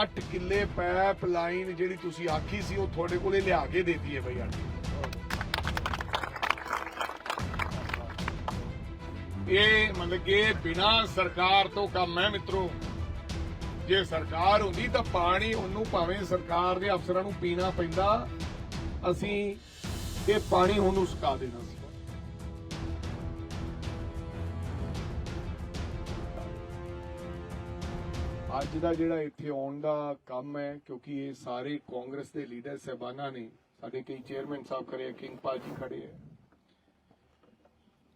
8 ਕਿੱਲੇ ਪੈਪ ਲਾਈਨ ਜਿਹੜੀ ਤੁਸੀਂ ਆਖੀ ਸੀ, ਉਹ ਤੁਹਾਡੇ ਕੋਲੇ ਲਿਆ ਕੇ ਦੇਤੀ ਹੈ ਬਈ ਆਂਟੀ। ਇਹ ਮਤਲਬ ਕਿ ਬਿਨਾ ਸਰਕਾਰ ਤੋਂ ਕੰਮ ਹੈ ਮਿੱਤਰੋ। ਜੇ ਸਰਕਾਰ ਹੁੰਦੀ ਤਾਂ ਪਾਣੀ ਉਹਨੂੰ ਭਾਵੇਂ ਸਰਕਾਰ ਦੇ ਅਫਸਰਾਂ ਨੂੰ ਪੀਣਾ ਪੈਂਦਾ। ਅਸੀਂ ਇਹ ਪਾਣੀ ਉਹਨੂੰ ਸੁਕਾ ਦੇਣਾ ਸੀ। ਅੱਜ ਦਾ ਜਿਹੜਾ ਇੱਥੇ ਆਉਣ ਦਾ ਕੰਮ ਹੈ, ਕਿਉਂਕਿ ਇਹ ਸਾਰੇ ਕਾਂਗਰਸ ਦੇ ਲੀਡਰ ਸਹਿਬਾਨਾਂ ਨੇ, ਸਾਡੇ ਕਈ ਚੇਅਰਮੈਨ ਸਾਹਿਬ ਖੜੇ ਆ, ਕਿੰਗ ਪਾਜੀ ਖੜੇ ਆ।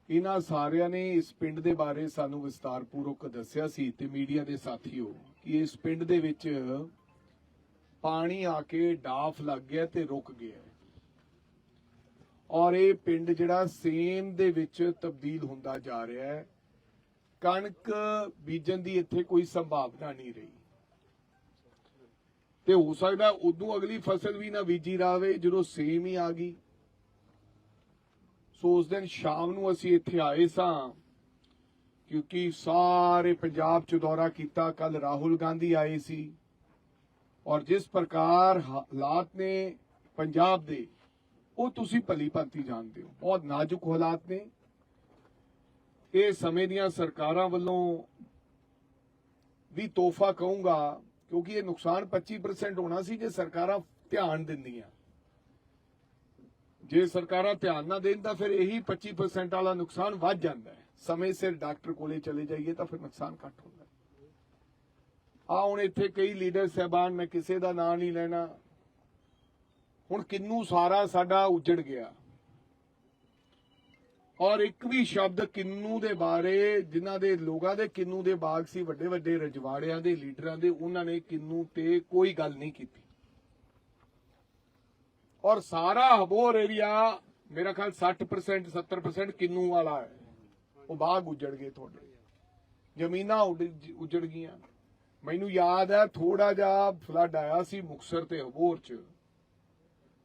ਇਹਨਾਂ ਸਾਰਿਆਂ ਨੇ ਇਸ ਪਿੰਡ ਦੇ ਬਾਰੇ ਸਾਨੂੰ ਵਿਸਤਾਰਪੂਰਵਕ ਦੱਸਿਆ ਸੀ ਤੇ ਮੀਡੀਆ ਦੇ ਸਾਥੀਓ, ਕਿ ਇਸ ਪਿੰਡ ਦੇ ਵਿੱਚ ਪਾਣੀ ਆ ਕੇ ਡਾਫ ਲੱਗ ਗਿਆ ਤੇ ਰੁਕ ਗਿਆ। ਔਰ ਇਹ ਪਿੰਡ ਜਿਹੜਾ ਸੇਮ ਦੇ ਵਿੱਚ ਤਬਦੀਲ ਹੁੰਦਾ ਜਾ ਰਿਹਾ ਹੈ। ਕਣਕ ਬੀਜਣ ਦੀ ਇੱਥੇ ਕੋਈ ਸੰਭਾਵਨਾ ਨਹੀਂ ਰਹੀ। ਤੇ ਹੋ ਸਕਦਾ ਉਦੋਂ ਅਗਲੀ ਫਸਲ ਵੀ ਨਾ ਬੀਜੀ ਰਾਵੇ, ਜਦੋਂ ਸੇਮ ਹੀ ਆ ਗਈ। ਸੋ ਉਸ ਦਿਨ ਸ਼ਾਮ ਨੂੰ ਅਸੀਂ ਇੱਥੇ ਆਏ ਸਾਂ, ਕਿਉਂਕਿ ਸਾਰੇ ਪੰਜਾਬ ਚ ਦੌਰਾ ਕੀਤਾ। ਕੱਲ ਰਾਹੁਲ ਗਾਂਧੀ ਆਏ ਸੀ ਔਰ ਜਿਸ ਪ੍ਰਕਾਰ ਹਾਲਾਤ ਨੇ ਪੰਜਾਬ ਦੇ, ਉਹ ਤੁਸੀਂ ਭਲੀ ਭਾਂਤੀ ਜਾਣਦੇ ਹੋ। ਬਹੁਤ ਨਾਜ਼ੁਕ ਹਾਲਾਤ ਨੇ। ਇਹ ਸਮੇਂ ਦੀਆਂ ਸਰਕਾਰਾਂ ਵੱਲੋਂ ਵੀ ਤੋਹਫਾ ਕਹੂੰਗਾ, ਕਿਉਂਕਿ ਇਹ ਨੁਕਸਾਨ 25% ਹੋਣਾ ਸੀ ਜੇ ਸਰਕਾਰਾਂ ਧਿਆਨ ਦਿੰਦੀਆਂ। ਜੇ ਸਰਕਾਰਾਂ ਧਿਆਨ ਨਾ ਦੇਣ ਤਾਂ ਫਿਰ ਇਹੀ 25% ਵਾਲਾ ਨੁਕਸਾਨ ਵੱਧ ਜਾਂਦਾ ਹੈ। ਸਮੇਂ ਸਿਰ ਡਾਕਟਰ ਕੋਲੇ ਚਲੇ ਜਾਈਏ ਤਾਂ ਫਿਰ ਨੁਕਸਾਨ ਘੱਟ ਹੁੰਦਾ ਆ ਹੁਣ ਇੱਥੇ ਕਈ ਲੀਡਰ ਸਹਿਬਾਨ, ਮੈਂ ਕਿਸੇ ਦਾ ਨਾਂ ਨਹੀਂ ਲੈਣਾ। ਹੁਣ ਕਿੰਨੂ ਸਾਰਾ ਸਾਡਾ ਉਜੜ ਗਿਆ। ਔਰ ਇੱਕ ਵੀ ਸ਼ਬਦ ਕਿੰਨੂ ਦੇ ਬਾਰੇ, ਜਿਨ੍ਹਾਂ ਦੇ ਲੋਕਾਂ ਦੇ ਕਿੰਨੂ ਦੇ ਬਾਗ ਸੀ, ਵੱਡੇ ਵੱਡੇ ਰਜਵਾੜਿਆਂ ਦੇ, ਲੀਡਰਾਂ ਦੇ, ਉਹਨਾਂ ਨੇ ਕਿੰਨੂ ਤੇ ਕੋਈ ਗੱਲ ਨਹੀਂ ਕੀਤੀ। ਔਰ ਸਾਰਾ ਹਬੋਰ ਏਰੀਆ ਮੇਰਾ ਖਿਆਲ 60% 70% ਕਿੰਨੂ ਵਾਲਾ ਹੈ। ਉਹ ਬਾਗ ਉਜੜ ਗਏ ਤੁਹਾਡੇ। ਜ਼ਮੀਨਾਂ ਉੱਡ- ਉਜੜ ਗਈਆਂ। ਮੈਨੂੰ ਯਾਦ ਹੈ ਥੋੜਾ ਜਿਹਾ ਫਲੱਡ ਆਇਆ ਸੀ ਮੁਕਸਰ ਤੇ ਹਬੋਰ ਚ।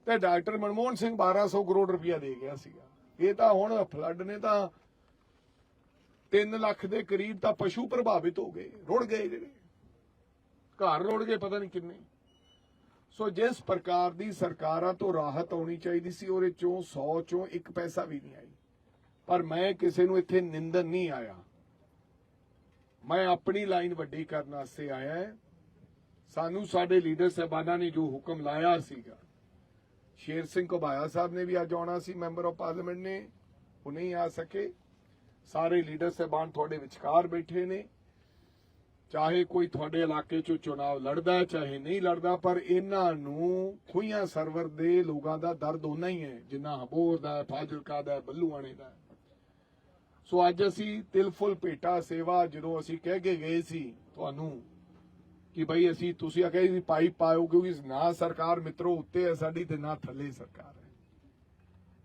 ਤੇ ਡਾਕਟਰ ਮਨਮੋਹਨ ਸਿੰਘ 1200 ਕਰੋੜ ਰੁਪਇਆ ਦੇ ਗਿਆ ਸੀਗਾ। ਇਹ ਤਾਂ ਹੁਣ ਫਲੱਡ ਨੇ ਤਾਂ 3 ਲੱਖ ਦੇ ਕਰੀਬ ਤਾਂ ਪਸ਼ੂ ਪ੍ਰਭਾਵਿਤ ਹੋ ਗਏ, ਰੁੜ ਗਏ ਜਿਹੜੇ। ਘਰ ਰੁੜ ਗਏ ਪਤਾ ਨਹੀਂ ਕਿੰਨੇ। ਸੋ ਜਿਸ ਪ੍ਰਕਾਰ ਦੀ ਸਰਕਾਰਾਂ ਤੋਂ ਰਾਹਤ ਆਉਣੀ ਚਾਹੀਦੀ ਸੀ, ਉਹਦੇ ਚੋਂ 100 ਚੋਂ 1 ਪੈਸਾ ਵੀ ਨਹੀਂ ਆਈ। ਪਰ ਮੈਂ ਕਿਸੇ ਨੂੰ ਇੱਥੇ ਨਿੰਦਨ ਨਹੀਂ ਆਇਆ। ਮੈਂ ਆਪਣੀ ਲਾਈਨ ਵੱਡੀ ਕਰਨ ਵਾਸਤੇ ਆਇਆ। ਹਾਂ। ਸਾਨੂੰ ਸਾਡੇ ਲੀਡਰ ਸਹਿਬਾਨਾਂ ਨੇ ਜੋ ਹੁਕਮ ਲਾਇਆ ਸੀਗਾ ਸ਼ੇਰ ਸਿੰਘ ਘੁਬਾਇਆ ਸਾਹਿਬ ਨੇ ਵੀ ਅੱਜ ਆਉਣਾ ਸੀ ਮੈਂਬਰ ਆਫ ਪਾਰਲੀਮੈਂਟ ਨੇ। ਉਹ ਨਹੀਂ ਆ ਸਕੇ। ਸਾਰੇ ਲੀਡਰ ਸਹਿਬਾਨ ਤੁਹਾਡੇ ਵਿਚਕਾਰ ਬੈਠੇ ਨੇ। ਚਾਹੇ ਕੋਈ ਤੁਹਾਡੇ ਇਲਾਕੇ 'ਚੋਂ ਚੋਣਾਵ ਲੜਦਾ ਚਾਹੇ ਨਹੀਂ ਲੜਦਾ ਪਰ ਇਹਨਾਂ ਨੂੰ ਖੁਈਆਂ ਸਰਵਰ ਦੇ ਲੋਕਾਂ ਦਾ ਦਰਦ ਹੋਣਾ ਹੀ ਹੈ ਜਿੰਨਾ ਹਬੋਰ ਦਾ ਫਾਜ਼ਿਲਕਾ ਦਾ ਹੈ, ਬੱਲੂਆਣੇ ਦਾ। ਸੋ ਅੱਜ ਅਸੀਂ ਤਿਲਫੁਲ ਭੇਟਾ ਸੇਵਾ ਜਦੋਂ ਅਸੀਂ ਕਹਿ ਕੇ ਗਏ ਸੀ ਤੁਹਾਨੂੰ ਕਿ ਭਾਈ ਅਸੀਂ ਤੁਸੀਂ ਆਖਿਆ ਸੀ ਪਾਈਪ ਪਾਇਓ ਕਿਉਂਕਿ ਨਾ ਸਰਕਾਰ ਮਿੱਤਰੋ ਉੱਤੇ ਹੈ ਸਾਡੀ ਤੇ ਨਾ ਥੱਲੇ ਸਰਕਾਰ ਹੈ।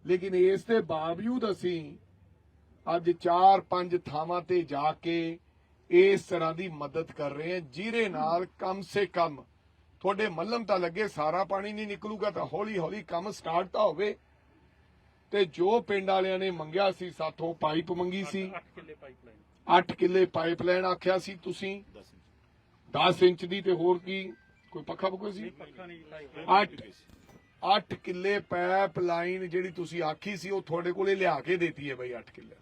ਲੇਕਿਨ ਇਸ ਦੇ ਬਾਵਜੂਦ ਅਸੀਂ ਅੱਜ 4-5 ਥਾਵਾਂ ਤੇ ਜਾ ਕੇ ਇਸ ਤਰ੍ਹਾਂ ਦੀ ਮਦਦ ਕਰ ਰਹੇ ਹਾਂ ਜਿਹਦੇ ਨਾਲ ਕਮ ਸੇ ਕਮ ਤੁਹਾਡੇ ਮੱਲਮ ਤਾਂ ਲੱਗੇ ਸਾਰਾ ਪਾਣੀ ਨਹੀਂ ਨਿਕਲੂਗਾ ਤਾਂ ਹੌਲੀ ਹੌਲੀ ਕੰਮ ਸਟਾਰਟ ਤਾਂ ਹੋਵੇ। ਤੇ ਜੋ ਪਿੰਡ ਵਾਲਿਆਂ ਨੇ ਮੰਗਿਆ ਸੀ ਸਾਥੋਂ ਪਾਈਪ ਮੰਗੀ ਸੀ। 8 ਕਿੱਲੇ ਪਾਈਪਲਾਈਨ। 8 ਕਿੱਲੇ ਪਾਈਪਲਾਈਨ ਆਖਿਆ ਸੀ ਤੁਸੀਂ। 10 ਇੰਚ ਦੀ ਤੇ ਹੋਰ ਕੀ? ਕੋਈ ਪੱਖਾ ਪੱਖਾ ਸੀ? ਪੱਖਾ ਨਹੀਂ ਪਾਈਪਲਾਈਨ 8 8 ਕਿੱਲੇ ਪਾਈਪ ਲਾਈਨ ਜਿਹੜੀ ਤੁਸੀਂ ਆਖੀ ਸੀ ਉਹ ਤੁਹਾਡੇ ਕੋਲੇ ਲਿਆ ਕੇ ਦੇਤੀ ਹੈ ਬਈ 8 ਕਿੱਲੇ।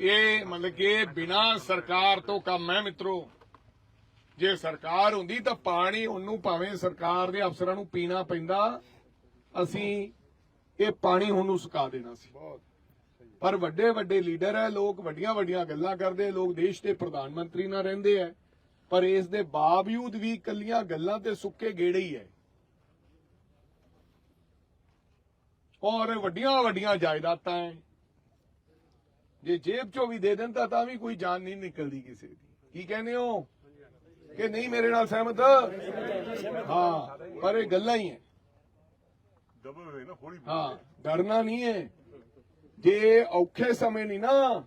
ਇਹ ਮਤਲਬ ਕਿ ਬਿਨਾ ਸਰਕਾਰ ਤੋਂ ਕੰਮ ਹੈ ਮਿੱਤਰੋ। ਜੇ ਸਰਕਾਰ ਹੁੰਦੀ ਤਾਂ ਪਾਣੀ ਉਹਨੂੰ ਭਾਵੇਂ ਸਰਕਾਰ ਦੇ ਅਫਸਰਾਂ ਨੂੰ ਪੀਣਾ ਪੈਂਦਾ ਅਸੀਂ ਇਹ ਪਾਣੀ ਉਹਨੂੰ ਸੁਕਾ ਦੇਣਾ ਸੀ। ਪਰ ਵੱਡੇ ਵੱਡੇ ਲੀਡਰ ਹੈ ਲੋਕ ਵੱਡੀਆਂ ਵੱਡੀਆਂ ਗੱਲਾਂ ਕਰਦੇ ਲੋਕ ਦੇਸ਼ ਦੇ ਪ੍ਰਧਾਨ ਮੰਤਰੀ ਨਾਲ ਰਹਿੰਦੇ ਹੈ। ਪਰ ਇਸ ਦੇ ਬਾਵਜੂਦ ਵੀ ਕੱਲੀਆਂ ਗੱਲਾਂ ਤੇ ਸੁੱਕੇ ਗੇੜੇ ਹੀ ਹੈ। ਔਰ ਵੱਡੀਆਂ ਵੱਡੀਆਂ ਜਾਇਦਾਦਾਂ ਹੈ। ਜੇ ਜੇਬ ਚੋਂ ਵੀ ਦੇ ਦਿੰਦਾ ਤਾਂ ਵੀ ਕੋਈ ਜਾਨ ਨਹੀਂ ਨਿਕਲਦੀ ਕਿਸੇ ਦੀ। ਕੀ ਕਹਿੰਦੇ ਹੋ? ਕਿ ਨਹੀਂ ਮੇਰੇ ਨਾਲ ਸਹਿਮਤ? ਹਾਂ ਪਰ ਇਹ ਗੱਲਾਂ ਹੀ ਹੈ। ਹਾਂ ਡਰਨਾ ਨਹੀਂ ਹੈ। ਜੇ ਔਖੇ ਸਮੇਂ ਨਹੀਂ ਨਾ,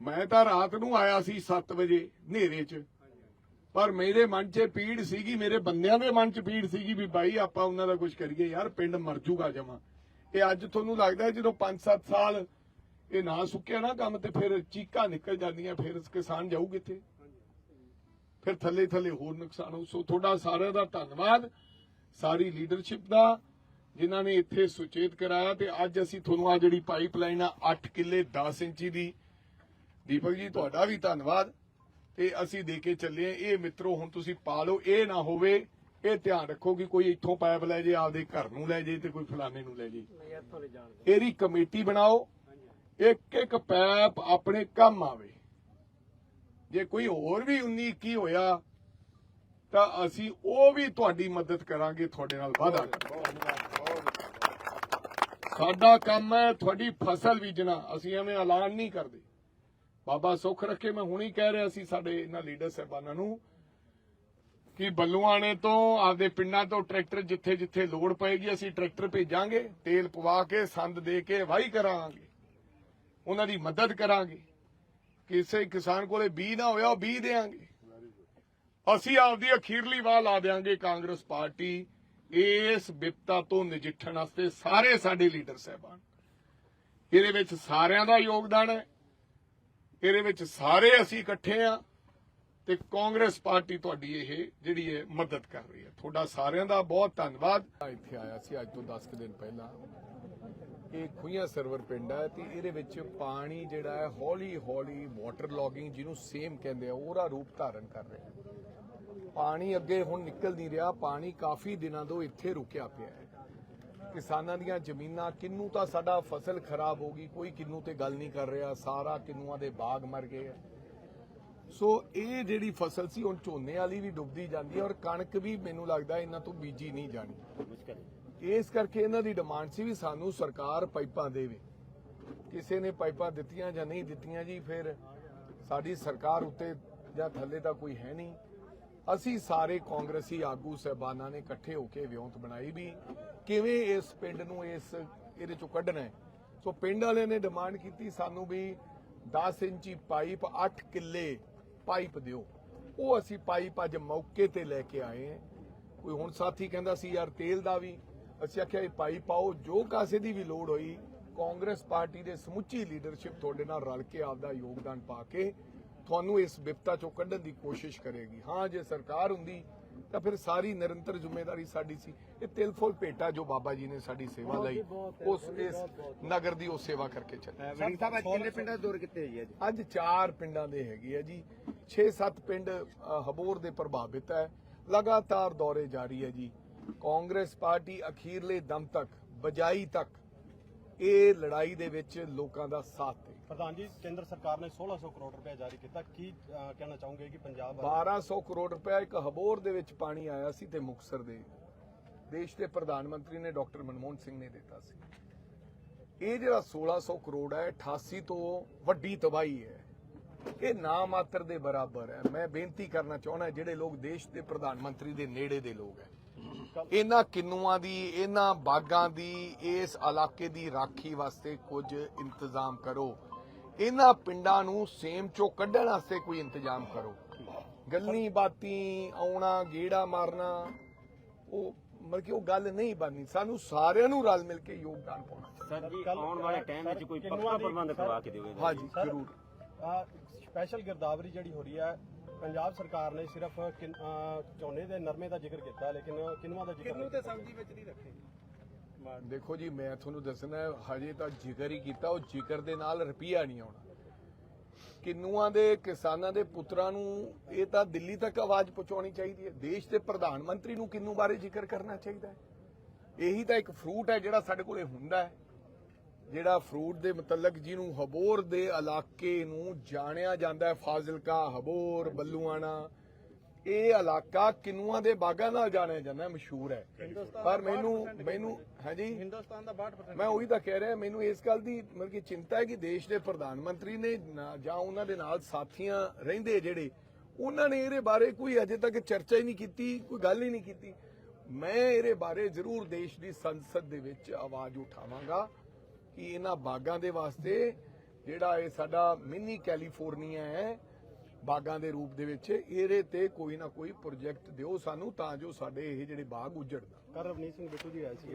ਮੈਂ ਤਾਂ ਰਾਤ ਨੂੰ ਆਇਆ ਸੀ 7 ਵਜੇ ਹਨੇਰੇ 'ਚ। ਪਰ ਮੇਰੇ ਮਨ 'ਚ ਪੀੜ ਸੀਗੀ, ਮੇਰੇ ਬੰਦਿਆਂ ਦੇ ਮਨ 'ਚ ਪੀੜ ਸੀਗੀ ਵੀ ਬਾਈ ਆਪਾਂ ਉਹਨਾਂ ਦਾ ਕੁਝ ਕਰੀਏ ਯਾਰ, ਪਿੰਡ ਮਰ ਜੂਗਾ ਜਮਾ। ਇਹ ਅੱਜ ਤੁਹਾਨੂੰ ਲੱਗਦਾ ਹੈ ਜਦੋਂ 5-7 ਸਾਲ ਇਹ ਨਾ ਸੁੱਕਿਆ ਨਾ ਕੰਮ ਤੇ ਫਿਰ ਚੀਕਾਂ ਨਿਕਲ ਜਾਂਦੀਆਂ, ਫਿਰ ਕਿਸਾਨ ਜਾਊ ਕਿੱਥੇ? ਫਿਰ ਥੱਲੇ ਥੱਲੇ ਹੋਰ ਨੁਕਸਾਨ ਹੋ ਸੋ ਤੁਹਾਡਾ ਸਾਰਿਆਂ ਦਾ ਧੰਨਵਾਦ, ਸਾਰੀ ਲੀਡਰਸ਼ਿਪ ਦਾ ਜਿਨ੍ਹਾਂ ਨੇ ਇੱਥੇ ਸੁਚੇਤ ਕਰਾਇਆ ਤੇ ਅੱਜ ਅਸੀਂ ਤੁਹਾਨੂੰ ਆ ਜਿਹੜੀ ਪਾਈਪਲਾਈਨ ਆ 8 ਕਿੱਲੇ 10 ਇੰਚੀ ਦੀ। ਦੀਪਕ ਜੀ ਤੁਹਾਡਾ ਵੀ ਧੰਨਵਾਦ। ਤੇ ਅਸੀਂ ਦੇ ਕੇ ਚੱਲੇ। ਇਹ ਮਿੱਤਰੋ ਹੁਣ ਤੁਸੀਂ ਪਾ ਲਓ। ਇਹ ਨਾ ਹੋਵੇ ਇਹ ਧਿਆਨ ਰੱਖੋ ਕਿ ਕੋਈ ਇੱਥੋਂ ਪਾਈਪ ਲੈ ਜੇ ਆਪਦੇ ਘਰ ਨੂੰ ਲੈ ਜੇ ਤੇ ਕੋਈ ਫਲਾਣੇ ਨੂੰ ਲੈ ਜੇ। ਇਹਦੀ ਕਮੇਟੀ ਬਣਾਓ। ਇੱਕ ਇੱਕ ਪੈਪ ਆਪਣੇ ਕੰਮ ਆਵੇ। ਜੇ ਕੋਈ ਹੋਰ ਵੀ 19 21 ਹੋਇਆ ਤਾਂ ਅਸੀਂ ਉਹ ਵੀ ਤੁਹਾਡੀ ਮਦਦ ਕਰਾਂਗੇ ਤੁਹਾਡੇ ਨਾਲ ਵਾਅਦਾ ਕਰਾਂਗੇ। ਸਾਡਾ ਕੰਮ ਹੈ ਤੁਹਾਡੀ ਫਸਲ ਬੀਜਣਾ। ਅਸੀਂ ਐਵੇਂ ਐਲਾਨ ਨਹੀਂ ਕਰਦੇ। ਬਾਬਾ ਸੁੱਖ ਰੱਖੇ, ਮੈਂ ਹੁਣੀ ਕਹਿ ਰਿਹਾ ਸੀ ਸਾਡੇ ਇਹਨਾਂ ਲੀਡਰ ਸਾਹਿਬਾਨਾਂ ਨੂੰ ਕਿ ਬੱਲੂਆਣੇ ਤੋਂ ਆਪਦੇ ਪਿੰਡਾਂ ਤੋਂ ਟਰੈਕਟਰ ਜਿੱਥੇ ਜਿੱਥੇ ਲੋੜ ਪਏਗੀ, ਅਸੀਂ ਟਰੈਕਟਰ ਭੇਜਾਂਗੇ, ਤੇਲ ਪਵਾ ਕੇ, ਸੰਦ ਦੇ ਕੇ, ਵਾਹੀ ਕਰਾਂਗੇ। ਉਹਨਾਂ ਦੀ ਮਦਦ ਕਰਾਂਗੇ। ਕਿਸੇ ਕਿਸਾਨ ਕੋਲੇ ਬੀ ਨਾ ਹੋਇਆ, ਉਹ ਬੀ ਦੇਾਂਗੇ। ਅਸੀਂ ਆਪਦੀ ਅਖੀਰਲੀ ਵਾਹ ਲਾ ਦੇਾਂਗੇ ਕਾਂਗਰਸ ਪਾਰਟੀ ਇਸ ਵਿਪਤਾ ਤੋਂ ਨਜਿੱਠਣ ਵਾਸਤੇ ਸਾਰੇ ਸਾਡੇ ਲੀਡਰ ਸਹਿਬਾਨ। ਇਹਦੇ ਵਿੱਚ ਸਾਰਿਆਂ ਦਾ ਯੋਗਦਾਨ ਹੈ। ਇਹਦੇ ਵਿੱਚ ਸਾਰੇ ਅਸੀਂ ਇਕੱਠੇ ਆ ਤੇ ਕਾਂਗਰਸ ਪਾਰਟੀ ਤੁਹਾਡੀ ਇਹ ਜਿਹੜੀ ਹੈ ਮਦਦ ਕਰ ਰਹੀ ਹੈ। ਤੁਹਾਡਾ ਸਾਰਿਆਂ ਦਾ ਬਹੁਤ ਧੰਨਵਾਦ। ਇੱਥੇ ਆਇਆ ਸੀ ਅੱਜ ਤੋਂ 10 ਕੁ ਦਿਨ ਪਹਿਲਾਂ। ਇਹ ਖੁਈਆਂ ਸਰਵਰ ਪਿੰਡ ਹੈ ਤੇ ਇਹਦੇ ਵਿੱਚ ਪਾਣੀ ਜਿਹੜਾ ਹੈ, ਹੌਲੀ ਹੌਲੀ ਵਾਟਰ ਲੌਗਿੰਗ ਜਿਹਨੂੰ ਸੇਮ ਕਹਿੰਦੇ ਆ, ਉਹਦਾ ਰੂਪ ਧਾਰਨ ਕਰ ਰਿਹਾ ਪਾਣੀ ਅੱਗੇ ਹੁਣ ਨਿਕਲ ਨਹੀਂ ਰਿਹਾ, ਪਾਣੀ ਕਾਫੀ ਦਿਨਾਂ ਤੋਂ ਇੱਥੇ ਰੁਕਿਆ ਪਿਆ ਹੈ। ਕਿਸਾਨਾਂ ਦੀਆਂ ਜ਼ਮੀਨਾਂ, ਕਿੰਨੂ ਤਾਂ ਸਾਡਾ ਫਸਲ ਖਰਾਬ ਹੋ ਗਈ, ਕੋਈ ਕਿੰਨੂ ਤੇ ਗੱਲ ਨਹੀਂ ਕਰ ਰਿਹਾ, ਸਾਰਾ ਕਿੰਨੂਆਂ ਦੇ ਬਾਗ ਮਰ ਗਏ ਸੋ ਇਹ ਜਿਹੜੀ ਫਸਲ ਸੀ, ਹੁਣ ਝੋਨੇ ਵਾਲੀ ਵੀ ਡੁੱਬਦੀ ਜਾਂਦੀ ਹੈ ਔਰ ਕਣਕ ਵੀ ਮੈਨੂੰ ਲੱਗਦਾ ਇਹਨਾਂ ਤੋਂ ਬੀਜੀ ਨਹੀਂ ਜਾਣੀ। ਇਸ ਕਰਕੇ ਇਹਨਾਂ ਦੀ ਡਿਮਾਂਡ ਸੀ ਵੀ ਸਾਨੂੰ ਸਰਕਾਰ ਪਾਈਪਾਂ ਦੇਵੇ। ਕਿਸੇ ਨੇ ਪਾਈਪਾਂ ਦਿੱਤੀਆਂ ਜਾਂ ਨਹੀਂ ਦਿੱਤੀਆਂ ਜੀ, ਫਿਰ ਸਾਡੀ ਸਰਕਾਰ ਉੱਤੇ ਜਾਂ ਥੱਲੇ ਤਾਂ ਕੋਈ ਹੈ ਨਹੀਂ। ਅਸੀਂ ਸਾਰੇ ਕਾਂਗਰਸੀ ਆਗੂ ਸਹਿਬਾਨਾਂ ਨੇ ਇਕੱਠੇ ਹੋ ਕੇ ਵਿਉਂਤ ਬਣਾਈ ਵੀ ਕਿਵੇਂ ਇਸ ਪਿੰਡ ਨੂੰ ਇਸ ਇਹਦੇ ਚੋਂ ਕੱਢਣਾ ਹੈ। ਸੋ ਪਿੰਡ ਵਾਲਿਆਂ ਨੇ ਡਿਮਾਂਡ ਕੀਤੀ ਸਾਨੂੰ ਵੀ 10 ਇੰਚੀ ਪਾਈਪ 8 ਕਿੱਲੇ ਪਾਈਪ ਦਿਓ। ਉਹ ਅਸੀਂ ਪਾਈਪ ਅੱਜ ਮੌਕੇ ਤੇ ਲੈ ਕੇ ਆਏ ਹਾਂ। ਕੋਈ ਹੁਣ ਸਾਥੀ ਕਹਿੰਦਾ ਸੀ, ਯਾਰ ਤੇਲ ਦਾ ਵੀ ਅਸੀਂ ਆਖਿਆ ਇਹ ਪਾਈਪ ਪਾਓ ਜੋ ਕਾਸੇ ਦੀ ਵੀ ਲੋੜ ਹੋਈ ਕਾਂਗਰਸ ਪਾਰਟੀ ਦੇ ਸਮੁੱਚੀ ਲੀਡਰਸ਼ਿਪ ਤੁਹਾਡੇ ਨਾਲ ਰਲ ਕੇ ਆਪਦਾ ਯੋਗਦਾਨ ਪਾ ਕੇ ਤੁਹਾਨੂੰ ਇਸ ਵਿਪਤਾ ਚੋਂ ਕੱਢਣ ਦੀ ਕੋਸ਼ਿਸ਼ ਕਰੇਗੀ। ਹਾਂ ਜੇ ਸਰਕਾਰ ਹੁੰਦੀ ਤਾਂ ਫਿਰ ਸਾਰੀ ਨਿਰੰਤਰ ਜ਼ਿੰਮੇਵਾਰੀ ਸਾਡੀ ਸੀ। ਇਹ ਤਿਲ ਫੁੱਲ ਭੇਟਾ ਜੋ ਬਾਬਾ ਜੀ ਨੇ ਸਾਡੀ ਸੇਵਾ ਲਈ ਉਸ ਇਸ ਨਗਰ ਦੀ ਉਹ ਸੇਵਾ ਕਰਕੇ ਚੱਲੇ। ਵੜਿੰਗ ਸਾਹਿਬ ਅੱਜ ਕਿੰਨੇ ਪਿੰਡਾਂ ਦਾ ਦੌਰ ਕੀਤੇ ਜੀ? ਅੱਜ ਅੱਜ ਚਾਰ ਪਿੰਡਾਂ ਦੇ ਹੈਗੇ ਆ ਜੀ। 6-7 ਪਿੰਡ ਹਬੋਰ ਦੇ ਪ੍ਰਭਾਵਿਤ ਹੈ। ਲਗਾਤਾਰ ਦੌਰੇ ਜਾਰੀ ਹੈ ਜੀ। ਕਾਂਗਰਸ ਪਾਰਟੀ ਅਖੀਰਲੇ ਦਮ ਤੱਕ ਬਜਾਈ ਤੱਕ ਇਹ ਲੜਾਈ ਦੇ ਵਿੱਚ ਲੋਕਾਂ ਦਾ ਸਾਥ ਦੇ। ਪ੍ਰਧਾਨ ਜੀ ਕੇਂਦਰ ਸਰਕਾਰ ਨੇ 1600 ਕਰੋੜ ਰੁਪਏ ਜਾਰੀ ਕੀਤਾ। ਕੀ ਕਹਿਣਾ ਚਾਹੋਗੇ ਕਿ ਪੰਜਾਬ ਬਾਰੇ 1200 ਕਰੋੜ ਰੁਪਏ ਇੱਕ ਹਬੋਰ ਦੇ ਵਿੱਚ ਪਾਣੀ ਆਇਆ ਸੀ ਤੇ ਮੁਕਸਰ ਦੇ ਦੇਸ਼ ਦੇ ਪ੍ਰਧਾਨ ਮੰਤਰੀ ਨੇ ਡਾਕਟਰ ਮਨਮੋਹਨ ਸਿੰਘ ਨੇ ਦਿੱਤਾ ਸੀ। ਇਹ ਜਿਹੜਾ 1600 ਕਰੋੜ ਹੈ 88 ਤੋਂ ਵੱਡੀ ਤਬਾਹੀ ਹੈ। ਇਹ ਨਾ ਮਾਤਰ ਦੇ ਬਰਾਬਰ ਹੈ। ਮੈਂ ਬੇਨਤੀ ਕਰਨਾ ਚਾਹੁੰਦਾ ਜਿਹੜੇ ਲੋਕ ਦੇਸ਼ ਦੇ ਪ੍ਰਧਾਨ ਮੰਤਰੀ ਦੇ ਨੇੜੇ ਦੇ ਲੋਕ ਹੈ ਇਹਨਾਂ ਕਿੰਨੂਆਂ ਦੀ ਇਹਨਾਂ ਬਾਗਾਂ ਦੀ ਇਸ ਇਲਾਕੇ ਦੀ ਰਾਖੀ ਵਾਸਤੇ ਕੁਝ ਇੰਤਜ਼ਾਮ ਕਰੋ। ਇਹਨਾਂ ਪਿੰਡਾਂ ਨੂੰ ਸੇਮ ਚੋਂ ਕੱਢਣ ਵਾਸਤੇ ਕੋਈ ਇੰਤਜ਼ਾਮ ਕਰੋ। ਗੱਲੀ ਬਾਤੀ ਆਉਣਾ ਗੇੜਾ ਮਾਰਨਾ ਉਹ ਮਤਲਬ ਕਿ ਉਹ ਗੱਲ ਨਹੀਂ ਬਣਨੀ। ਸਾਨੂੰ ਸਾਰਿਆਂ ਨੂੰ ਰਲ ਮਿਲ ਕੇ ਯੋਗਦਾਨ ਪਾਉਣਾ। ਸਰ ਜੀ ਆਉਣ ਵਾਲੇ ਟਾਈਮ ਵਿੱਚ ਕੋਈ ਪੱਕਾ ਪ੍ਰਬੰਧ ਕਰਵਾ ਕੇ ਦਿਓਗੇ ਹਾਂਜੀ ਜ਼ਰੂਰ। ਸਪੈਸ਼ਲ ਗਿਰਦਾਵਰੀ ਜਿਹੜੀ ਹੋ ਰਹੀ ਹੈ ਪੰਜਾਬ ਸਰਕਾਰ ਨੇ ਸਿਰਫ ਝੋਨੇ ਦੇ ਨਰਮੇ ਦਾ ਜ਼ਿਕਰ ਕੀਤਾ ਲੇਕਿਨ ਕਿੰਨੂਆਂ ਦਾ ਜ਼ਿਕਰ ਨਹੀਂ ਕੀਤਾ? ਸਬਜ਼ੀ ਵਿੱਚ ਨਹੀਂ ਰੱਖੇ? ਦੇਖੋ ਜੀ ਮੈਂ ਤੁਹਾਨੂੰ ਦੱਸਣਾ ਹੈ, ਹਜੇ ਤਾਂ ਜ਼ਿਕਰ ਹੀ ਕੀਤਾ ਉਹ ਜ਼ਿਕਰ ਦੇ ਨਾਲ ਰੁਪਈਆ ਨਹੀਂ ਆਉਣਾ। ਕਿੰਨੂਆਂ ਦੇ ਕਿਸਾਨਾਂ ਦੇ ਪੁੱਤਰਾਂ ਨੂੰ ਇਹ ਤਾਂ ਦਿੱਲੀ ਤੱਕ ਆਵਾਜ਼ ਪਹੁੰਚਾਉਣੀ ਚਾਹੀਦੀ ਹੈ। ਦੇਸ਼ ਦੇ ਪ੍ਰਧਾਨ ਮੰਤਰੀ ਨੂੰ ਕਿੰਨੂ ਬਾਰੇ ਜ਼ਿਕਰ ਕਰਨਾ ਚਾਹੀਦਾ ਹੈ? ਇਹੀ ਤਾਂ ਇੱਕ ਫਰੂਟ ਹੈ ਜਿਹੜਾ ਸਾਡੇ ਕੋਲੇ ਹੁੰਦਾ ਹੈ। ਜਿਹੜਾ ਫਰੂਟ ਦੇ ਮੁਤਲਕ ਜਿਹਨੂੰ ਹਬੋਰ ਦੇ ਇਲਾਕੇ ਨੂੰ ਜਾਣਿਆ ਜਾਂਦਾ ਹੈ ਫਾਜ਼ਿਲਕਾ ਹਬੋਰ ਬੱਲੂਆਣਾ ਇਹ ਇਲਾਕਾ ਕਿੰਨੂਆਂ ਦੇ ਬਾਗਾਂ ਨਾਲ ਜਾਣਿਆ ਜਾਂਦਾ ਮਸ਼ਹੂਰ ਹੈ। ਪਰ ਮੈਨੂੰ ਮੈਨੂੰ ਹਾਂਜੀ? ਹਿੰਦੁਸਤਾਨ ਦਾ 62% ਮੈਂ ਉਹੀ ਤਾਂ ਕਹਿ ਰਿਹਾ ਮੈਨੂੰ ਇਸ ਗੱਲ ਦੀ ਮਤਲਬ ਕਿ ਚਿੰਤਾ ਹੈ ਕਿ ਦੇਸ਼ ਦੇ ਪ੍ਰਧਾਨ ਮੰਤਰੀ ਨਾ- ਜਾਂ ਉਹਨਾਂ ਦੇ ਨਾਲ ਸਾਥੀਆਂ ਰਹਿੰਦੇ ਜਿਹੜੇ ਉਹਨਾਂ ਨੇ ਇਹਦੇ ਬਾਰੇ ਕੋਈ ਅਜੇ ਤੱਕ ਚਰਚਾ ਹੀ ਨਹੀਂ ਕੀਤੀ ਕੋਈ ਗੱਲ ਹੀ ਨਹੀਂ ਕੀਤੀ। ਮੈਂ ਇਹਦੇ ਬਾਰੇ ਜ਼ਰੂਰ ਦੇਸ਼ ਦੀ ਸੰਸਦ ਦੇ ਵਿੱਚ ਆਵਾਜ਼ ਉਠਾਵਾਂਗਾ। ਕਿ ਇਹਨਾਂ ਬਾਗਾਂ ਦੇ ਵਾਸਤੇ ਜਿਹੜਾ ਇਹ ਸਾਡਾ ਮਿੰਨੀ ਕੈਲੀਫੋਰਨੀਆ ਹੈ, ਬਾਗਾਂ ਦੇ ਰੂਪ ਦੇ ਵਿੱਚ, ਇਹਦੇ ਤੇ ਕੋਈ ਨਾ ਕੋਈ ਪ੍ਰੋਜੈਕਟ ਦਿਓ ਸਾਨੂੰ ਤਾਂ ਜੋ ਸਾਡੇ ਇਹ ਜਿਹੜੇ ਬਾਗ ਉਜੜਨ। ਕਰ ਰਵਨੀਤ ਸਿੰਘ ਬਿੱਟੂ ਜੀ ਆਏ ਸੀ